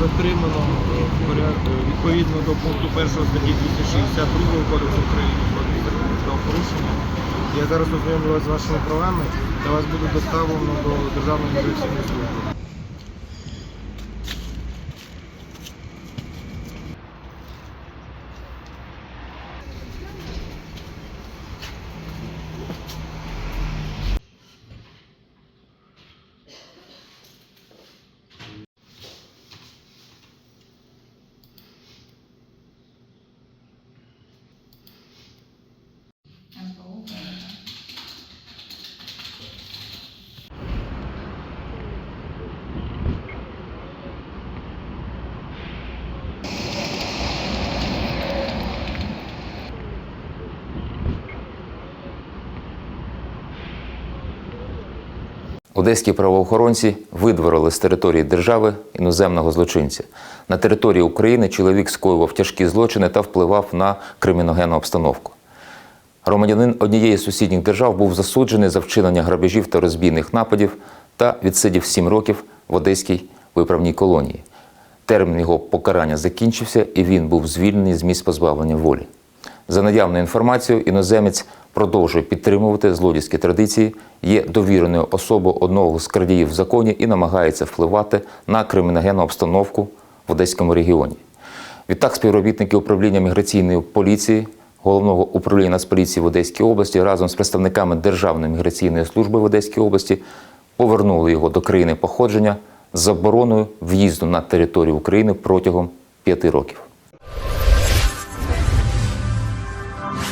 затримано в поряд- е, відповідно до пункту 1 статті 262 Кодексу України про правопорушення. Я зараз ознайомлю вас з вашими правами та вас буде доставлено до Державної міграційної служби. Одеські правоохоронці видворили з території держави іноземного злочинця. На території України чоловік скоював тяжкі злочини та впливав на криміногенну обстановку. Громадянин однієї з сусідніх держав був засуджений за вчинення грабежів та розбійних нападів та відсидів 7 років в одеській виправній колонії. Термін його покарання закінчився, і він був звільнений з місць позбавлення волі. За наявною інформацією, іноземець продовжує підтримувати злодійські традиції, є довіреною особою одного з крадіїв в законі і намагається впливати на криміногенну обстановку в Одеському регіоні. Відтак, співробітники управління міграційної поліції головного управління Нацполіції в Одеській області разом з представниками Державної міграційної служби в Одеській області повернули його до країни походження з забороною в'їзду на територію України протягом п'яти років.